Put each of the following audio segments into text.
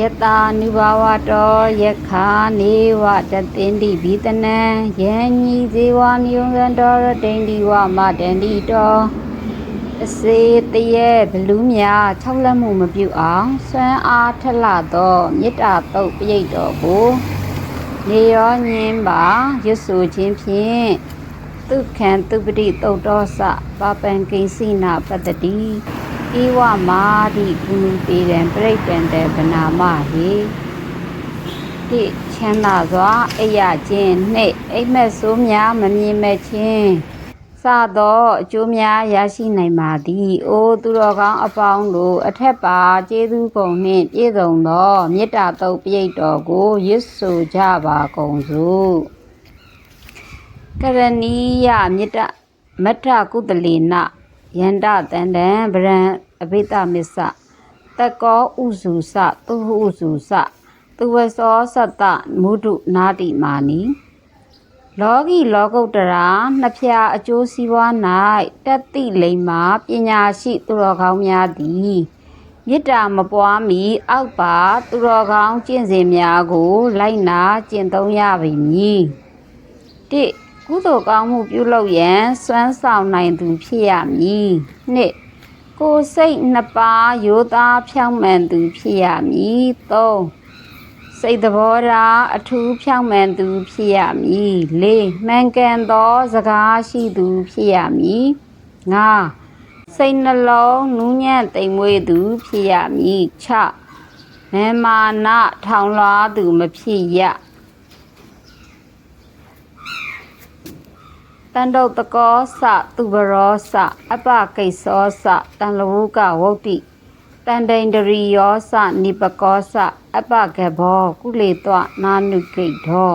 ယတာနုဘာဝတောယခာနေဝတသိန္တိဘိတနံယံညီဇေဝမြုံကံတော်ရတိန္တိဝမတန္တိတောအစေတရေဘလူးမြ၆လက်မှုမပြုအောင်စွမ်းအားထက်လာသောမေတ္တာတုတ်ပြိတ်တော်ကိုနေရောညင်းပါရွတ်ဆိုခြင်းဖြင့်ဒုက္ခံသူပတိတုတ်တော်စပပံကိဉ္စိနာပတ္တိ ဧဝမာတိကုဏုပေရန်ပြိတ္တံတေဗနာမဟိတိချမ်းသာစွာအိယခြင်းနှင့်အိမ်မက်ဆိုးများမမြင်မဲ့ခြင်းစသောအကျိုးများရရှိနိုင်ပါသည်။အိုသူတော်ကောင်းအပေါင်းတို့အထက်ပါကျေးဇူးကုန်နှင့်ပြည့်စုံသောမေတ္တာတုတ်ပြိတ်တော်ကိုရွတ်ဆိုကြပါကုန်စို့။ကရဏီယမေတ္တမထကုတလေနယန္တတန္တံဗရံ အဘိသမစ္ဆတကောဥစုစသူဟုစုစသူဝစောစတ္တမုဒုနာတိမာနီလောကီလောကုတ္တရာနှစ်ဖြာအကျိုးစီးပွား၌တတ္တိလိမ္မာပညာရှိသူတော်ကောင်းများသည်မေတ္တာမပွားမီအောက်ပါသူတော်ကောင်းကျင့်စဉ်များကို လိုက်နာကျင့်သုံးရပါမည်တိကုသိုလ်ကောင်းမှုပြုလုပ်ရန်စွမ်းဆောင်နိုင်သူဖြစ်ရမည်နှစ် ကိုယ်စိတ်နှစ်ပါးရိုသားဖြောင့်မှန်သူဖြစ်ရမည်သုံးစိတ်သဘောထားအထူးဖြောင့်မှန်သူဖြစ်ရမည်လေးမှန်ကန်သောစကားရှိသူဖြစ်ရမည်ငါစိတ်နှလုံးနူးညံ့သိမ်မွေ့သူဖြစ်ရမည်၆မေမာနထောင်လွှားသူမဖြစ်ရ တန်တုတ်တကောစသူဘရောစအပကိစ္စောစတန်လဝုကဝုတ်တိတန်တိန်တရီယောစနိပကောစအပကဘောကုလေတွနာနုကိတ်သော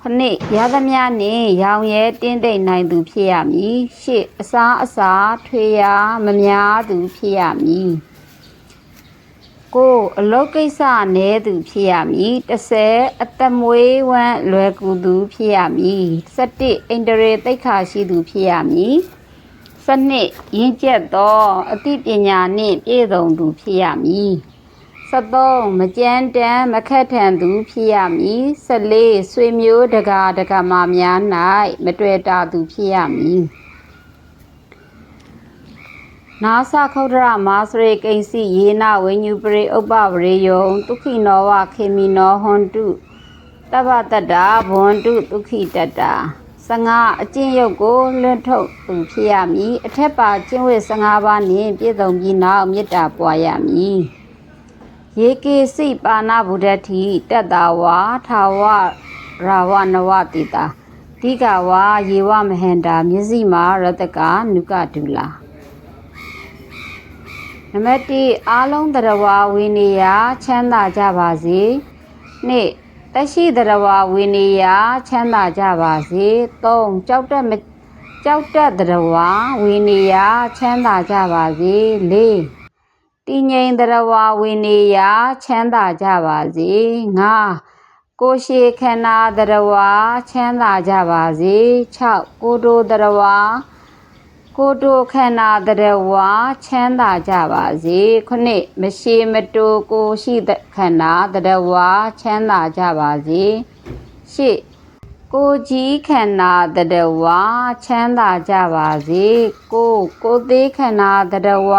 ခဏိရသမျှနှင့်ရောင်ရဲတင်းတိတ်နိုင်သူဖြစ်ရမည်ရှစ်အစားအစာထွေရာမများသူဖြစ်ရမည် ကိုအလုတ်ကိစ္စနည်းသူဖြစ်ရမည်30အသက်မွေးဝမ်းလွယ်ကူသူဖြစ်ရမည်17အိန္ဒြေတိတ်ခါရှိသူဖြစ်ရမည်12ရင်းကျက်သောအသိပညာနှင့်ပြည့်စုံသူဖြစ်ရမည်73မကြမ်းတမ်းမခက်ထန်သူဖြစ်ရမည်14ဆွေမျိုးတကာတကမာများ၌မတွေ့တာသူဖြစ်ရမည် နာသခုဒ္ဒရမာစရေကိဉ္စီယေနဝိညုပရိဥပပရိယုံဒုခိနောဝခေမိနောဟွန်တုတဗ္ဗတတ္တာဘွန်တုဒုခိတတ္တာ15အကျင့်ရုပ်ကိုလွတ်ထုတ်သူဖြစ်ရမည်အထက်ပါကျင့်ဝတ်15ပါးနှင့်ပြည့်စုံပြီးနောက်မေတ္တာပွားရမည်ယေကေစိပါဏဗုဒ္ဓတိတတ္တဝါထာဝရာဝနဝတိတာတိကဝါယေဝမဟန္တာမျက်စိမှာရတကနုကဒူလာ နံပါတ်1အားလုံးတရဝဝိနေယချမ်းသာကြပါစေနှစ်တရှိတရဝဝိနေယချမ်းသာကြပါစေ3ကြောက်တက်မကြောက်တက်တရဝဝိနေယချမ်းသာကြပါစေ4တည်ငြိမ်တရဝဝိနေယချမ်းသာကြပါစေ5ကိုရှိခန္ဓာတရဝချမ်းသာကြပါစေ6ကိုတိုတရဝ ကိုတိုခန္ဓာတရဝချမ်းသာကြပါစေခုနှစ်မရှိမတိုကိုရှိခန္ဓာတရဝချမ်းသာကြပါစေရှစ်ကိုကြီးခန္ဓာတရဝချမ်းသာကြပါစေကိုကိုသေးခန္ဓာတရဝ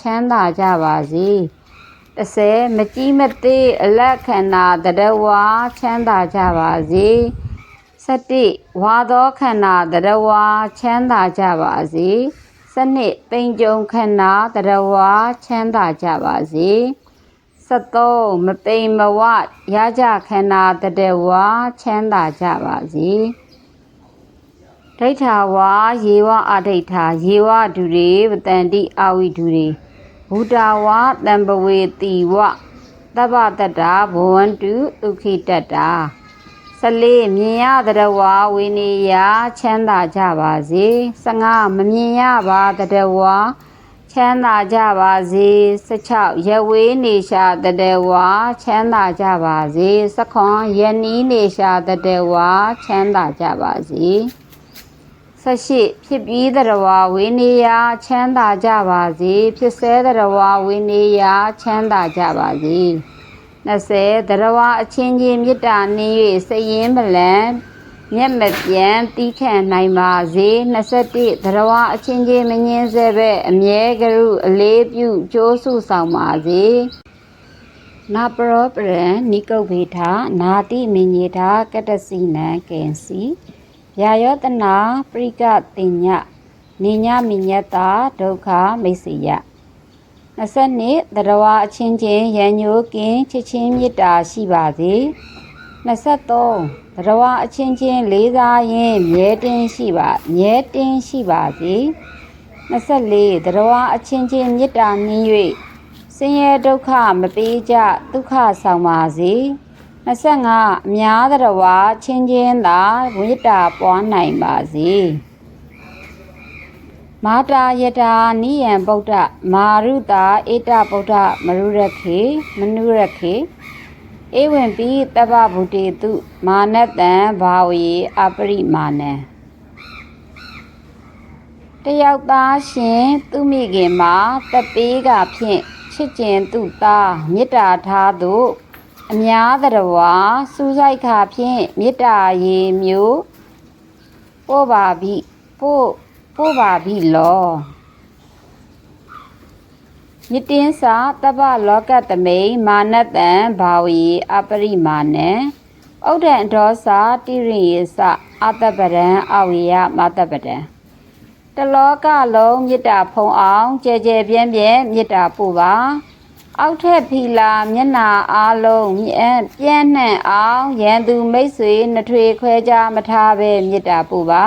ချမ်းသာကြပါစေ30မကြီးမသေးအလက်ခန္ဓာတရဝချမ်းသာကြပါစေ 17ဝါသောခန္ဓာတရဝချမ်းသာကြပါစေ12ပိန်ကြုံခန္ဓာတရဝချမ်းသာကြပါစေ73မပိန်မဝရကြခန္ဓာတရဝချမ်းသာကြပါစေဒိဋ္ဌာဝါယေဝအဒိဋ္ဌာယေဝဒုရေပတန္တိအာဝိဒုရေဘူတာဝတံပဝေတိဝသဗ္ဗတတ္တာဘဝန္တုဒုခိတတ္တာ 14မြင်ရတရဝဝိနေယချမ်းသာကြပါစေ15မမြင်ရပါတရဝချမ်းသာကြပါစေ16ရဝေးနေရှာတရဝချမ်းသာကြပါစေ19ယနီးနေရှာတရဝချမ်းသာကြပါစေ18ဖြစ်ပြီးတရဝဝိနေယချမ်းသာကြပါစေဖြစ်ဆဲတရဝဝိနေယချမ်းသာကြပါစေ 20တရဝအချင်းချင်းမေတ္တာနှင်း၍စည်ရင်ပလံမျက်မပြန်တီးခံနိုင်ပါစေ21တရဝအချင်းချင်းမငင်းစေပဲအမြဲကရုအလေးပြုကြိုးစုဆောင်ပါစေနာပရောပရံနိကုတ်ဗေထနာတိမင်ညေတာကတ္တစီနံကင်စီဗျာယောတနာပရိကတင်ညနိညမိညတ္တာဒုက္ခမိတ်စီယ 22တရဝအချင်းချင်းရန်ညိုကင်းချစ်ချင်းမေတ္တာရှိပါစေ23တရဝအချင်းချင်းလေးစားရင်မြဲတင်းရှိပါမြဲတင်းရှိပါစေ24တရဝအချင်းချင်းမေတ္တာနှင်း၍ဆင်းရဲဒုက္ခမပေးကြဒုက္ခဆောင်ပါစေ25အများတရဝချင်းချင်းသာမေတ္တာပွားနိုင်ပါစေ မာတာယတာနိယံဗုဒ္ဓမာရုတာဧတဗုဒ္ဓမရုရခေမနုရခေဧဝံပိတဗ္ဗဗုတေတုမာနတံဘာဝေအပရိမာဏံတယောက်သားရှင်သူမိခင်မှာတပေးကဖြင့်ချစ်ကျင်သူသားမေတ္တာထားသို့အများတရဝါစူးစိုက်ခါဖြင့်မေတ္တာရေမျိုးပို့ပါပြီပို့ ပို့ပါပြီလောမြစ်တင်းစာတပ္ပလောကတမိန်မာနတံဘာဝေအပရိမာဏံဩဒံဒောစာတိရိယေစအတပရံအဝေယမတပရံတလောကလုံးမေတ္တာဖုံအောင်ကြဲကြဲပြင်းပြင်းမေတ္တာပို့ပါအောက်ထက်ဖီလာမျက်နာအားလုံးမြဲပြန့်နှံ့အောင်ရန်သူမိတ်ဆွေနှထွေခွဲကြမထားပဲမေတ္တာပို့ပါ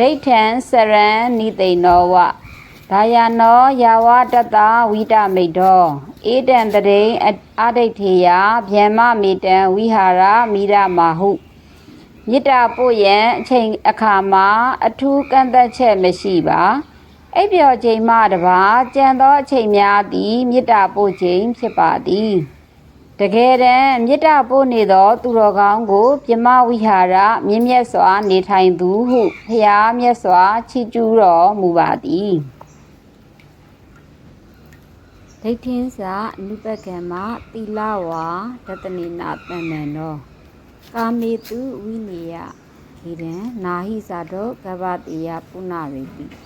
ဒိဋ္ဌံစရံနိသိဏောဝဒါယနောယာဝတတဝိတမိတ်တောဧတံတရိအဒိဋ္ဌေယဗျမ္မမေတံဝိဟာရမိရမဟုမေတ္တာပို့ရန်အချိန်အခါမှာအထူးကန့်သက်ချက်မရှိပါအိပ်ပျော်ချိန်မှတပါကြံသောအချိန်များသည်မေတ္တာပို့ခြင်းဖြစ်ပါသည် တကယ်တမ်းမေတ္တာပို့နေသော သူတော်ကောင်းကို ပြမဝိဟာရမြင့်မြတ်စွာ နေထိုင်သူဟုဖျားမြတ်စွာချီးကျူးတော်မူပါသည်ဒိဋ္ဌင်းစာအနုပကံမသီလဝါဒတနေနာတန်နံတော်ကာမေတုဝိနေယခေတံနာဟိသာတောကဗ္ဗတိယပုဏ္ဏရေတိ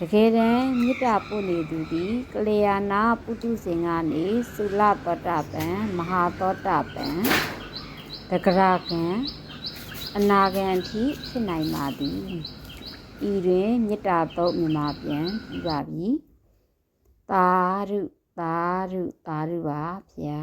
တကယ်တမ်းမေတ္တာပို့နေသူသည်ကလျာဏပုထုဇဉ်ကနေသုလသောတာပန်မဟာသောတာပန်တဂရကံအနာဂံအထိဖြစ်နိုင်ပါသည်ဤတွင်မေတ္တာသုံးမြမပြန်ပြီးပါပြီသာဓုသာဓုသာဓုပါဗျာ